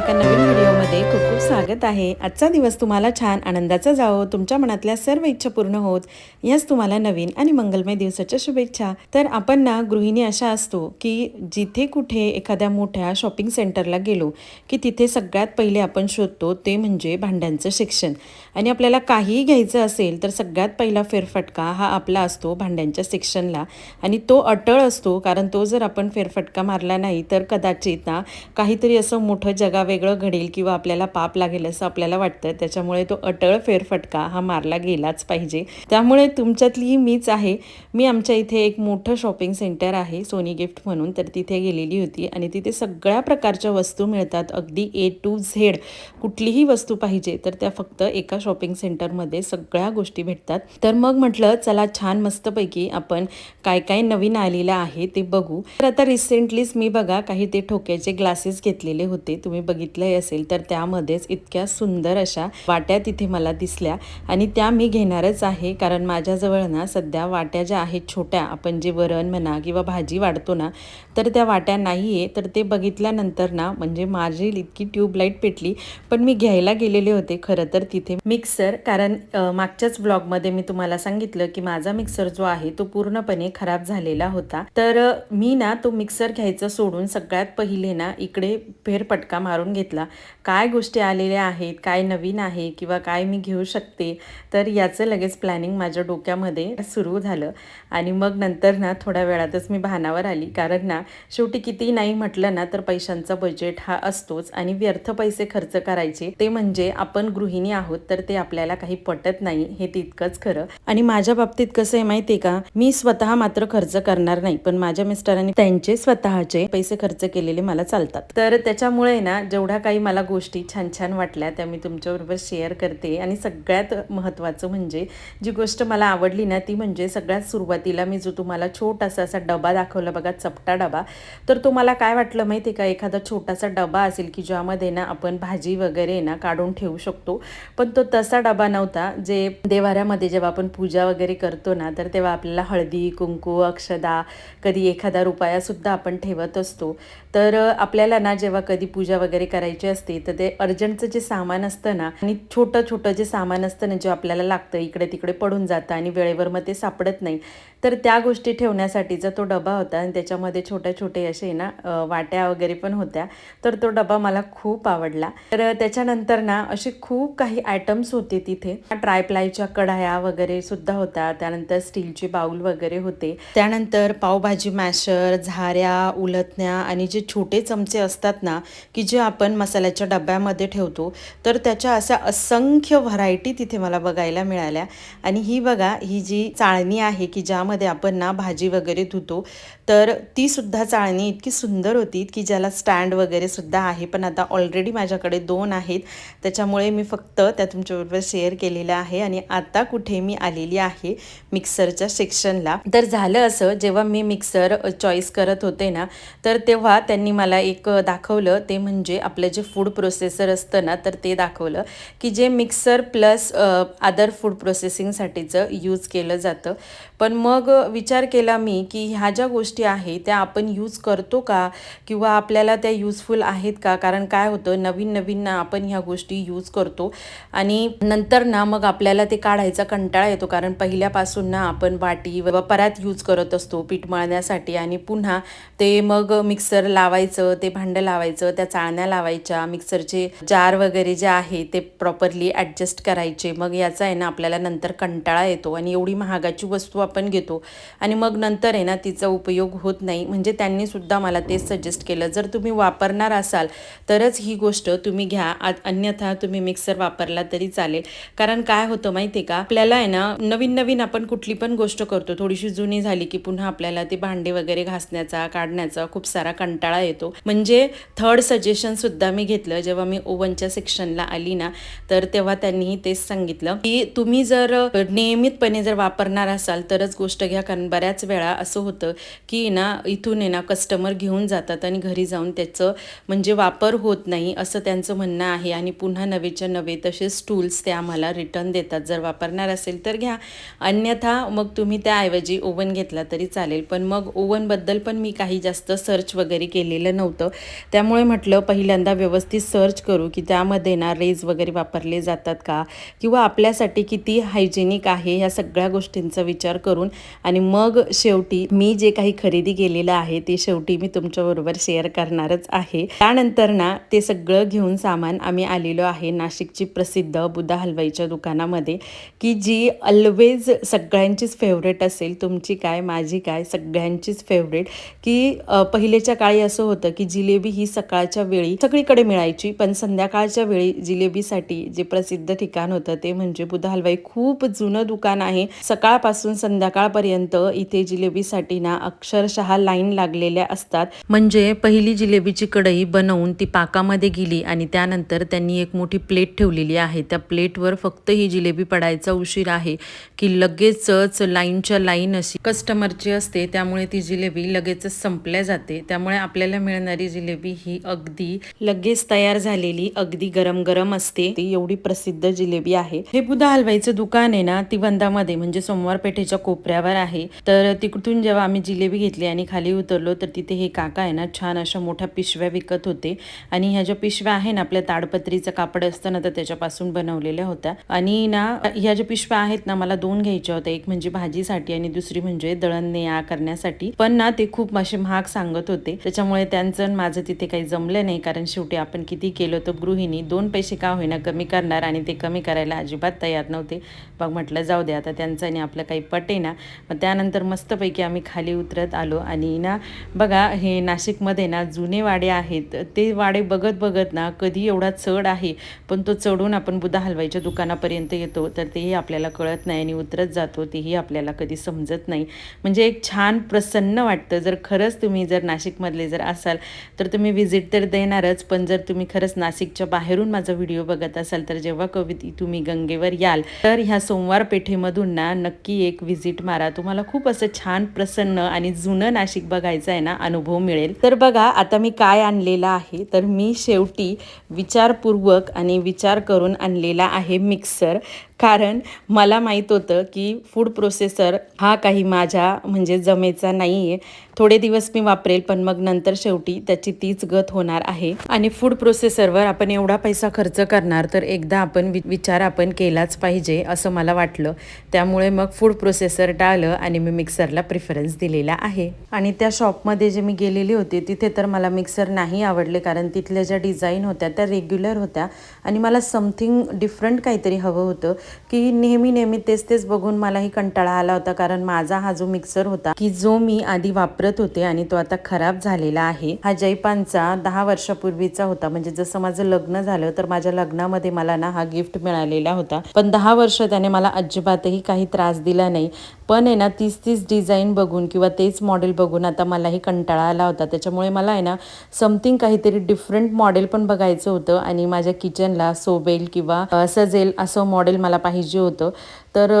एका नवीन व्हिडिओमध्ये खूप खूप स्वागत आहे. आजचा दिवस तुम्हाला छान आनंदाचा जावो. तुमच्या मनातल्या सर्व इच्छा पूर्ण होत. याच तुम्हाला नवीन आणि मंगलमय दिवसाच्या शुभेच्छा. तर आपण ना गृहिणी अशा असतो की जिथे कुठे एखाद्या मोठ्या शॉपिंग सेंटरला गेलो की तिथे सगळ्यात पहिले आपण शोधतो ते म्हणजे भांड्यांचं शिक्षण. आणि आपल्याला काहीही घ्यायचं असेल तर सगळ्यात पहिला फेरफटका हा आपला असतो भांड्यांच्या सेक्शनला. आणि तो अटळ असतो कारण तो जर आपण फेरफटका मारला नाही तर कदाचित ना काहीतरी असं मोठं जगावेगळं घडेल किंवा आपल्याला पाप लागेल असं आपल्याला वाटतं. त्याच्यामुळे तो अटळ फेरफटका हा मारला गेलाच पाहिजे. त्यामुळे तुमच्यातली मीच आहे. मी आमच्या इथे एक मोठं शॉपिंग सेंटर आहे सोनी गिफ्ट म्हणून तर तिथे गेलेली होती. आणि तिथे सगळ्या प्रकारच्या वस्तू मिळतात अगदी ए टू झेड कुठलीही वस्तू पाहिजे तर त्या फक्त एका शॉपिंग सेंटरमध्ये सगळ्या गोष्टी भेटतात. तर मग म्हटलं चला छान मस्तपैकी आपण काय काय नवीन आलेलं आहे ते बघू. तर आता रिसेंटलीच मी बघा काही ते ठोक्याचे ग्लासेस घेतलेले होते. तुम्ही बघितलंही असेल तर त्यामध्येच इतक्या सुंदर अशा वाट्या तिथे मला दिसल्या. आणि त्या मी घेणारच आहे कारण माझ्याजवळ ना सध्या वाट्या ज्या आहेत छोट्या आपण जे वरण म्हणा किंवा भाजी वाढतो ना तर त्या वाट्या नाही आहे तर ते बघितल्यानंतर ना म्हणजे माझी इतकी ट्यूबलाईट पेटली. पण मी घ्यायला गेलेले होते खरं तर तिथे मिक्सर कारण मागच्याच ब्लॉगमध्ये मी तुम्हाला सांगितलं की माझा मिक्सर जो आहे तो पूर्णपणे खराब झालेला होता. तर मी ना तो मिक्सर घ्यायचं सोडून सगळ्यात पहिले ना इकडे फेरपटका मारून घेतला. काय गोष्टी आलेल्या आहेत काय नवीन आहे किंवा काय मी घेऊ शकते तर याचं लगेच प्लॅनिंग माझ्या डोक्यामध्ये सुरू झालं. आणि मग नंतर ना थोड्या वेळातच मी भानावर आली. कारण ना शेवटी किती नाही म्हटलं ना तर पैशांचा बजेट हा असतोच. आणि व्यर्थ पैसे खर्च करायचे ते म्हणजे आपण गृहिणी आहोत तर ते आपल्याला काही पटत नाही हे तितकंच खरं. आणि माझ्या बाबतीत कसं आहे माहितीये का? मी स्वतः मात्र खर्च करणार नाही पण माझ्या मिस्टरांनी त्यांचे स्वतःचे पैसे खर्च केलेले मला चालतात. तर त्याच्यामुळे ना जेवढ्या काही मला गोष्टी छान छान वाटल्या त्या मी तुमच्याबरोबर शेअर करते. आणि सगळ्यात महत्त्वाचं म्हणजे जी गोष्ट मला आवडली ना ती म्हणजे सगळ्यात सुरुवातीला मी जो तुम्हाला छोटासा असा डबा दाखवला बघा चपटा डबा तर तो मला काय वाटलं माहिती का? एखादा छोटासा डबा असेल की ज्यामध्ये ना आपण भाजी वगैरे ना काढून ठेवू शकतो. पण तो तसा डबा नव्हता. जे देवाऱ्यामध्ये जेव्हा आपण पूजा वगैरे करतो ना तर तेव्हा आपल्याला हळदी कुंकू अक्षदा कधी एखादा रुपयासुद्धा आपण ठेवत असतो. तर आपल्याला ना जेव्हा कधी पूजा वगैरे करायची असते तर ते अर्जंटचं जे सामान असतं ना आणि छोटं छोटं जे सामान असतं ना जे आपल्याला लागतं इकडे तिकडे पडून जातं आणि वेळेवर मग ते सापडत नाही तर त्या गोष्टी ठेवण्यासाठीचा तो डबा होता. आणि त्याच्यामध्ये छोटे छोटे असे ना वाट्या वगैरे पण होत्या. तर तो डबा मला खूप आवडला. तर त्याच्यानंतर ना असे खूप काही आयटम्स होते तिथे. ट्रायप्लायच्या कढाया वगैरे सुद्धा होत्या. त्यानंतर स्टीलचे बाउल वगैरे होते. त्यानंतर पावभाजी मॅशर झाऱ्या उलथण्या आणि जे छोटे चमचे असतात ना की जे आपण मसाल्याच्या डब्यामध्ये ठेवतो तर त्याच्या अशा असंख्य व्हरायटी तिथे मला बघायला मिळाल्या. आणि ही बघा ही जी चाळणी आहे की ज्यामध्ये आपण ना भाजी वगैरे धुतो तर ती सुद्धा चाळणी इतकी सुंदर होती की ज्याला स्टँड वगैरे सुद्धा आहे. पण आता ऑलरेडी माझ्याकडे दोन आहेत. त्याच्यामुळे मी फक्त त्या तुमच्याबरोबर शेअर केलेलं आहे आणि आता कुठे मी आलेली आहे मिक्सरच्या सेक्शनला. तर झालं असं जेव्हा मी मिक्सर चॉईस करत होते ना तर तेव्हा त्यांनी मला एक दाखवलं ते म्हणजे आपलं जे फूड प्रोसेसर असतं ना तर ते दाखवलं की जे मिक्सर प्लस अदर फूड प्रोसेसिंगसाठीचं यूज केलं जातं. पण मग विचार केला मी की ह्या ज्या गोष्टी आहेत त्या आपण यूज करतो का? किंवा आपल्याला त्या यूजफुल आहेत का? कारण काय होतं नवीन नवीन आपण ह्या गोष्टी यूज करतो. आणि नंतर ना मग आपल्याला ते काढायचा कंटाळा येतो कारण पहिल्यापासून ना आपण वाटी व परात यूज करत असतो पीठ मळण्यासाठी आणि पुन्हा ते मग मिक्सर लावायचं ते भांडं लावायचं त्या चाळण्या लावायच्या मिक्सरचे जार वगैरे जे आहे ते प्रॉपरली ॲडजस्ट करायचे. मग याचा आहे ना आपल्याला नंतर कंटाळा येतो आणि एवढी महागाची वस्तू आपण घेतो. आणि मग नंतर आहे ना तिचा उपयोग होत नाही. म्हणजे त्यांनी सुद्धा मला तेच सजेस्ट केलं. जर तुम्ही वापरणार असाल तरच ही गोष्ट तुम्ही घ्या. अन्यथा तुम्ही मिक्सर वापरला तरी चालेल. कारण काय होतं माहिती आहे का? आपल्याला आहे ना नवीन नवीन आपण कुठली पण गोष्ट करतो थोडीशी जुनी झाली की पुन्हा आपल्याला ते भांडे वगैरे घासण्याचा काढण्याचा खूप सारा कंटाळा येतो. म्हणजे थर्ड सजेशन सुद्धा मी घेतलं. जेव्हा मी ओवनच्या ओव्हनच्या सेक्शनला आली ना तर तेव्हा त्यांनी तेच सांगितलं की तुम्ही जर नियमितपणे जर वापरणार असाल तरच गोष्ट घ्या. कारण बऱ्याच वेळा असं होतं की ना इथून आहे ना कस्टमर घेऊन जातात आणि घरी जाऊन त्याचं म्हणजे वापर होत नाही असं त्यांचं म्हणणं आहे. आणि पुन्हा नवेच्या नवे तसेच टूल्स ते आम्हाला रिटर्न देतात. जर वापरणार असेल तर घ्या. अन्यथा मग तुम्ही त्याऐवजी ओव्हन घेतला तरी चालेल. पण मग ओव्हनबद्दल पण मी काही जास्त सर्च वगैरे केलेलं नव्हतं. त्यामुळे म्हटलं पहिल्यांदा व्यवस्थित सर्च करू की त्यामध्ये ना रेज वगैरे वापरले जातात का? किंवा आपल्यासाठी किती हायजेनिक आहे ह्या सगळ्या गोष्टींचा विचार करून. आणि मग शेवटी मी जे काही खरेदी केलेलं आहे ते शेवटी मी तुमच्याबरोबर शेअर करणारच आहे. त्यानंतर ना ते सगळं घेऊन सामान आम्ही आलेलो आहे नाशिकची प्रसिद्ध बुद्धा हलवाईच्या दुकानामध्ये की जी ऑलवेज सगळ्यांचीच फेवरेट असेल तुमची काय माझी काय सगळ्यांचीच फेवरेट की पहिलेच्या काळी असं होतं की जिलेबी ही सकाळच्या वेळी सगळीकडे मिळायची पण संध्याकाळच्या वेळी जिलेबीसाठी जे प्रसिद्ध ठिकाण होतं ते म्हणजे बुधा हलवाई. खूप जुनं दुकान आहे. सकाळपासून संध्याकाळपर्यंत इथे जिलेबीसाठी ना अक्षरशः लाईन लागलेल्या असतात. म्हणजे पहिली जिलेबीची कढई बनवून ती पाकामध्ये गेली आणि त्यानंतर त्यांनी एक मोठी प्लेट ठेवलेली आहे. त्या प्लेटवर फक्त ही जिलेबी पडायचा उशीर आहे की लगेचच लाईनच्या लाईन अशी कस्टमरची असते त्यामुळे ती जिलेबी लगेचच संपल्या जाते. त्यामुळे आपल्याला मिळणारी जिलेबी ही अगदी लगेच तयार झालेली अगदी गरम गरम असते. ती एवढी प्रसिद्ध जिलेबी आहे. हे बुधा हलवाईचं दुकान आहे ना तिवंदामध्ये म्हणजे सोमवार पेठेच्या कोपऱ्यावर आहे. तर तिकडून जेव्हा आम्ही जिलेबी घेतली आणि खाली उतरलो तर तिथे हे काका आहे ना छान अशा मोठ्या पिशव्या विकत होते. आणि ह्या ज्या पिशव्या आहे ना आपल्या ताडपत्रीचं कापड असतं ना तर त्याच्यापासून बनवलेल्या होत्या. आणि ना ह्या ज्या पिशव्या आहेत ना मला दोन घ्यायच्या होत्या. एक म्हणजे भाजीसाठी आणि दुसरी म्हणजे दळण नेया करण्यासाठी. पण ना ते खूप असे महाग सांगत होते. त्याच्यामुळे त्यांचं माझं तिथे काही जमलं नाही. कारण शेवटी आपण किती केलं तर गृहिणी दोन पैसे का होईना कमी करणार आणि ते कमी करायला अजिबात तयार नव्हते. मग म्हटलं जाऊ दे आता त्यांचं आणि आपलं काही पटे ना. मग त्यानंतर मस्तपैकी आम्ही खाली उतरत आलो. आणि ना बघा हे नाशिकमध्ये ना जुने वाडे आहेत. ते वाडे बघत बघत ना कधी एवढा चढ आहे. पण तो चढून आपण बुधा हलवाईच्या दुकानापर्यंत येतो तर तेही आपल्याला कळत नाही आणि उतरत जातो तेही आपल्याला कधी समजत नाही. म्हणजे एक छान प्रसन्न वाटतं. जर खरंच तुम्ही जर नाशिकमधले जर असाल तर तुम्ही व्हिजिट तर देणारच पण जर तुम्ही खरंच नाशिकच्या बाहेरून माझा व्हिडिओ बघत असाल तर जेव्हा कविती तुम्ही गंगेवर याल तर ह्या सोमवार पेठेमधून ना नक्की एक व्हिजिट मारा. तुम्हाला खूप असं छान प्रसन्न आणि जुनं नाशिक बघायचं आहे ना अनुभव मिळेल. तर बघा आता मी काय आणलेलं आहे तर मी शेवटी विचारपूर्वक आणि विचार करून आणलेला आहे मिक्सर. कारण मला माहीत होतं की फूड प्रोसेसर हा काही माझ्या म्हणजे जमेचा नाही आहे थोडे दिवस मी वापरेल पण मग नंतर शेवटी त्याची तीच गत होणार आहे. आणि फूड प्रोसेसरवर आपण एवढा पैसा खर्च करणार तर एकदा आपण वि विचार आपण केलाच पाहिजे असं मला वाटलं. त्यामुळे मग फूड प्रोसेसर टाळलं आणि मी मिक्सरला प्रिफरन्स दिलेला आहे. आणि त्या शॉपमध्ये जे मी गेलेली होते तिथे तर मला मिक्सर नाही आवडले कारण तिथल्या ज्या डिझाईन होत्या त्या रेग्युलर होत्या. आणि मला समथिंग डिफरंट काहीतरी हवं होतं. की नेहमी नेहमी तेच तेच बघून मलाही कंटाळा आला होता कारण माझा हा जो मिक्सर होता की जो मी आधी वापरत होते आणि तो आता खराब झालेला आहे हा जयपानचा दहा वर्षापूर्वीचा होता. म्हणजे जसं माझं लग्न झालं तर माझ्या लग्नामध्ये मला ना हा गिफ्ट मिळालेला होता. पण दहा वर्ष त्याने मला अजिबातही काही त्रास दिला नाही. पण आहे ना तीच तीच डिझाईन बघून किंवा तेच मॉडेल बघून आता मलाही कंटाळा आला होता. त्याच्यामुळे मला आहे ना समथिंग काहीतरी डिफरंट मॉडेल पण बघायचं होतं आणि माझ्या किचनला सोबेल किंवा सजेल असं मॉडेल मला पाहिजे होतं. तर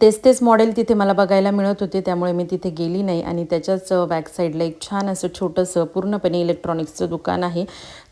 तेच तेच मॉडेल तिथे मला बघायला मिळत होते त्यामुळे मी तिथे गेली नाही. आणि त्याच्याच बॅक साईडला एक छान असं छोटंसं पूर्णपणे इलेक्ट्रॉनिक्सचं दुकान आहे.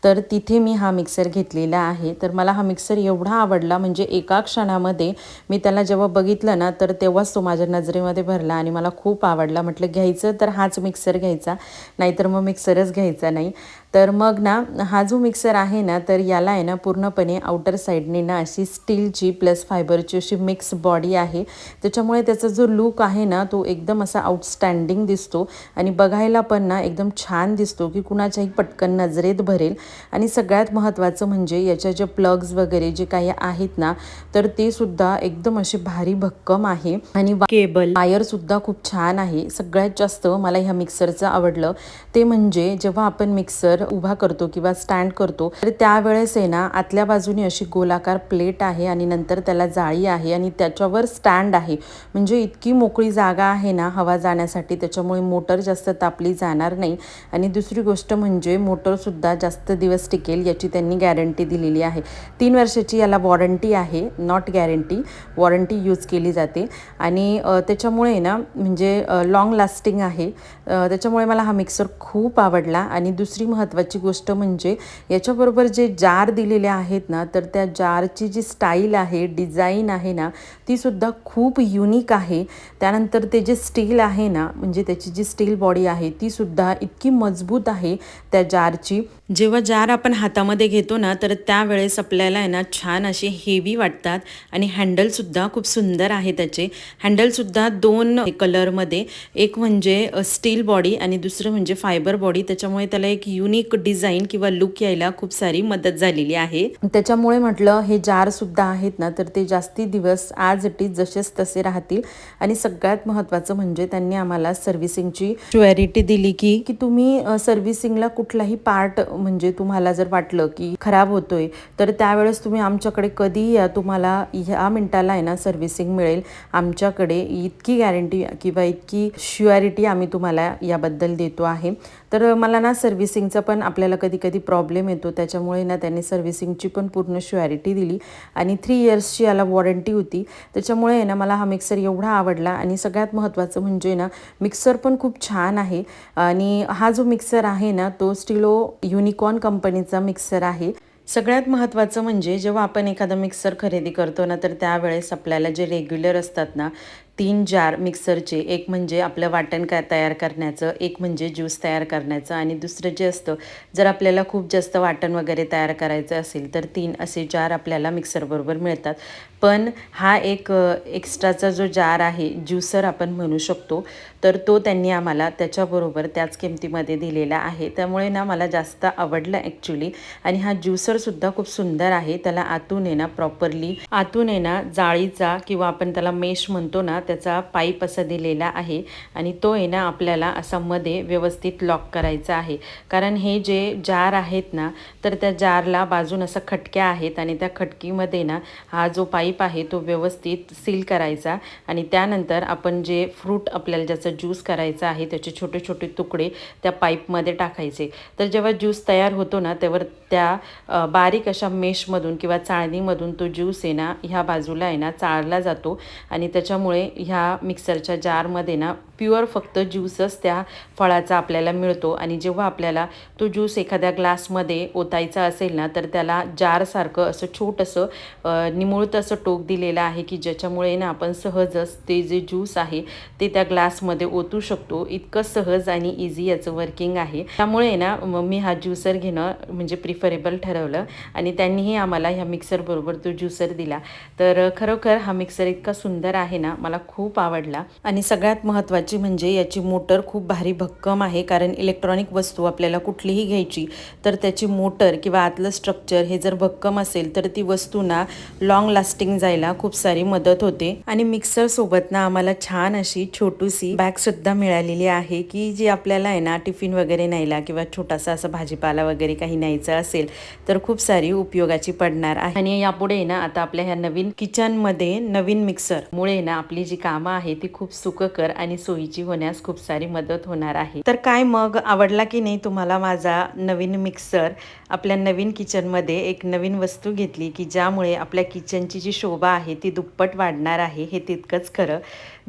तर तिथे मी हा मिक्सर घेतलेला आहे. तर मला हा मिक्सर एवढा आवडला म्हणजे एका क्षणामध्ये मी त्याला जेव्हा बघितलं ना तर तेव्हाच तो माझ्या नजरेमध्ये भरला आणि मला खूप आवडला. म्हटलं घ्यायचं तर हाच मिक्सर घ्यायचा नाहीतर मग मिक्सरच घ्यायचा नाही. तर मग ना हा जो मिक्सर आहे ना तर याला आहे ना पूर्णपणे आउटर साईडने ना अशी स्टीलची प्लस फायबरची अशी मिक्स बॉडी आहे. त्याच्यामुळे त्याचा जो लुक आहे ना तो एकदम असा आउटस्टँडिंग दिसतो. आणि बघायला पण ना एकदम छान दिसतो की कुणाच्याही पटकन नजरेत भरेल. आणि सगळ्यात महत्त्वाचं म्हणजे याच्या ज्या प्लग्स वगैरे जे काही आहेत ना तर ते सुद्धा एकदम असे भारी भक्कम आहे. आणि केबल वायर सुद्धा खूप छान आहे. सगळ्यात जास्त मला ह्या मिक्सरचं आवडलं. ते म्हणजे जेव्हा आपण मिक्सर उभा करतो किंवा स्टँड करतो तर त्यावेळेस आहे ना आतल्या बाजूने अशी गोलाकार प्लेट आहे आणि नंतर त्याला जाळी आहे आणि त्याच्यावर स्टँड आहे. म्हणजे इतकी मोकळी जागा आहे ना हवा जाण्यासाठी त्याच्यामुळे मोटर जास्त तापली जाणार नाही. आणि दुसरी गोष्ट म्हणजे मोटरसुद्धा जास्त दिवस टिकेल याची त्यांनी गॅरंटी दिलेली आहे. तीन वर्षाची याला वॉरंटी आहे नॉट गॅरंटी वॉरंटी यूज केली जाते. आणि त्याच्यामुळे ना म्हणजे लॉंग लास्टिंग आहे. त्याच्यामुळे मला हा मिक्सर खूप आवडला. आणि दुसरी महत्त्वाची महत्त्वाची गोष्ट म्हणजे याच्याबरोबर जे जार दिलेले आहेत ना तर त्या जारची जी स्टाईल आहे डिझाईन आहे ना ती सुद्धा खूप युनिक आहे. त्यानंतर ते जे स्टील आहे ना म्हणजे त्याची जी स्टील बॉडी आहे ती सुद्धा इतकी मजबूत आहे त्या जारची. जेव्हा जार आपण हातामध्ये घेतो ना तर त्यावेळेस आपल्याला आहे ना छान असे हेवी वाटतात आणि हँडलसुद्धा खूप सुंदर आहे त्याचे. हँडलसुद्धा दोन कलरमध्ये एक म्हणजे स्टील बॉडी आणि दुसरं म्हणजे फायबर बॉडी त्याच्यामुळे त्याला एक युनिक डिझाईन किंवा लुक यायला खूप सारी मदत झालेली आहे. त्याच्यामुळे म्हटलं हे जार सुद्धा आहेत ना तर ते जास्ती दिवस आज इट इज जसेच तसे राहतील. आणि सगळ्यात महत्त्वाचं म्हणजे त्यांनी आम्हाला सर्व्हिसिंगची शुअरिटी दिली की की तुम्ही सर्व्हिसिंगला कुठलाही पार्ट म्हणजे तुम्हाला जर वाटलं की खराब होतोय तर त्यावेळेस तुम्ही आमच्याकडे कधीही या. तुम्हाला ह्या मिनटाला आहे ना सर्व्हिसिंग मिळेल. आमच्याकडे इतकी गॅरंटी किंवा इतकी शुअरिटी आम्ही तुम्हाला याबद्दल देतो आहे. तर मला ना सर्व्हिसिंगचा पण आपल्याला कधी कधी प्रॉब्लेम येतो. त्याच्यामुळे ना त्यांनी सर्व्हिसिंगची पण पूर्ण शुअरिटी दिली. आणि थ्री इयर्सची याला वॉरंटी होती. त्याच्यामुळे ना मला हा मिक्सर एवढा आवडला. आणि सगळ्यात महत्त्वाचं म्हणजे ना मिक्सर पण खूप छान आहे. आणि हा जो मिक्सर आहे ना तो स्टिलो युनिकॉर्न कंपनीचा मिक्सर आहे. सगळ्यात महत्त्वाचं म्हणजे जेव्हा आपण एखादा मिक्सर खरेदी करतो ना तर त्यावेळेस आपल्याला जे रेग्युलर असतात ना तीन जार मिक्सरचे एक म्हणजे आपलं वाटण काय तयार करण्याचं एक म्हणजे ज्यूस तयार करण्याचं आणि दुसरं जे असतं जर आपल्याला खूप जास्त वाटण वगैरे तयार करायचं असेल तर तीन असे जार आपल्याला मिक्सरबरोबर मिळतात. पण हा एक एक्स्ट्राचा जो जार आहे ज्युसर आपण म्हणू शकतो तर तो त्यांनी आम्हाला त्याच्याबरोबर त्याच किमतीमध्ये दिलेला आहे. त्यामुळे ना मला जास्त आवडलं ॲक्च्युली आणि हा ज्युसरसुद्धा खूप सुंदर आहे. त्याला आतून आहे ना प्रॉपरली आतून आहे ना जाळीचा किंवा आपण त्याला मेश म्हणतो ना त्याचा पाईप असा दिलेला आहे. आणि तो आहे ना आपल्याला असा मध्ये व्यवस्थित लॉक करायचा आहे. कारण हे जे जार आहेत ना तर त्या जारला बाजून असं खटक्या आहेत आणि त्या खटकीमध्ये ना हा जो पाईप आहे तो व्यवस्थित सील करायचा. आणि त्यानंतर आपण जे फ्रूट आपल्याला ज्याचं ज्यूस करायचा आहे त्याचे छोटे छोटे तुकडे त्या पाईपमध्ये टाकायचे. तर जेव्हा ज्यूस तयार होतो ना तेव्हा त्या बारीक अशा मेशमधून किंवा चाळणीमधून तो ज्यूस आहे ना ह्या बाजूला आहे ना चाळला जातो. आणि त्याच्यामुळे ह्या मिक्सरच्या जारमध्ये ना प्युअर फक्त ज्यूसच त्या फळाचा आपल्याला मिळतो. आणि जेव्हा आपल्याला तो ज्यूस एखाद्या ग्लासमध्ये ओतायचा असेल ना तर त्याला जारसारखं असं छोटंसं निमुळतं असं टोक दिलेलं आहे की ज्याच्यामुळे ना आपण सहजच ते जे ज्यूस आहे ते त्या ग्लासमध्ये ओतू शकतो. इतकं सहज आणि इझी याचं वर्किंग आहे. त्यामुळे ना मी हा ज्युसर घेणं म्हणजे प्रिफरेबल ठरवलं. आणि त्यांनीही आम्हाला ह्या मिक्सरबरोबर तो ज्युसर दिला. तर खरोखर हा मिक्सर इतका सुंदर आहे ना मला खूप आवडला. आणि सगळ्यात महत्त्वाची म्हणजे याची मोटर खूप भारी भक्कम आहे कारण इलेक्ट्रॉनिक वस्तू आपल्याला कुठलीही घ्यायची तर त्याची मोटर किंवा आतलं स्ट्रक्चर हे जर भक्कम असेल तर ती वस्तूंना लॉंग लास्टिंग जायला खूप सारी मदत होते. आणि मिक्सर सोबत ना आम्हाला छान अशी छोटूसी बॅग सुद्धा मिळालेली आहे की जी आपल्याला आहे ना टिफिन वगैरे न्यायला किंवा छोटासा असं भाजीपाला वगैरे काही न्यायचं असेल तर खूप सारी उपयोगाची पडणार आहे. आणि यापुढे ना आता आपल्या ह्या नवीन किचनमध्ये नवीन मिक्सर मुळे ना आपली जी कामं आहे ती खूप सुखकर आणि सोयीची होण्यास खूप सारी मदत होणार आहे. तर काय मग? आवडला की नाही तुम्हाला माझा नवीन मिक्सर आपल्या नवीन किचनमध्ये एक नवीन वस्तू घेतली की ज्यामुळे आपल्या किचनची जी शोभा आहे ती दुप्पट वाढणार आहे हे तितकंच खरं.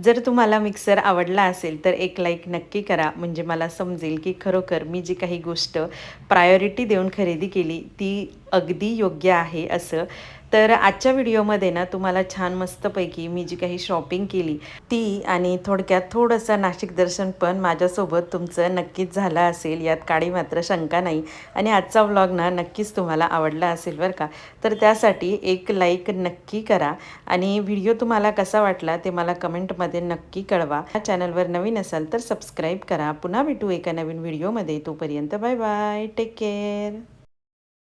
जर तुम्हाला मिक्सर आवडला असेल तर एक लाईक नक्की करा. म्हणजे मला समजेल की खरोखर मी जी काही गोष्ट प्रायोरिटी देऊन खरेदी केली ती अगदी योग्य आहे असं. तर आजच्या व्हिडिओमध्ये ना तुम्हाला छान मस्तपैकी मी जी काही शॉपिंग केली ती आणि थोडक्यात थोडंसं नाशिक दर्शन पण माझ्यासोबत तुमचं नक्कीच झालं असेल यात काळी मात्र शंका नाही. आणि आजचा व्लॉग ना नक्कीच तुम्हाला आवडला असेल बरं का. तर त्यासाठी एक लाईक नक्की करा. आणि व्हिडिओ तुम्हाला कसा वाटला ते मला कमेंटमध्ये नक्की कळवा. या चॅनलवर नवीन असाल तर सबस्क्राईब करा. पुन्हा भेटू एका नवीन व्हिडिओमध्ये. तोपर्यंत बाय बाय टेक केअर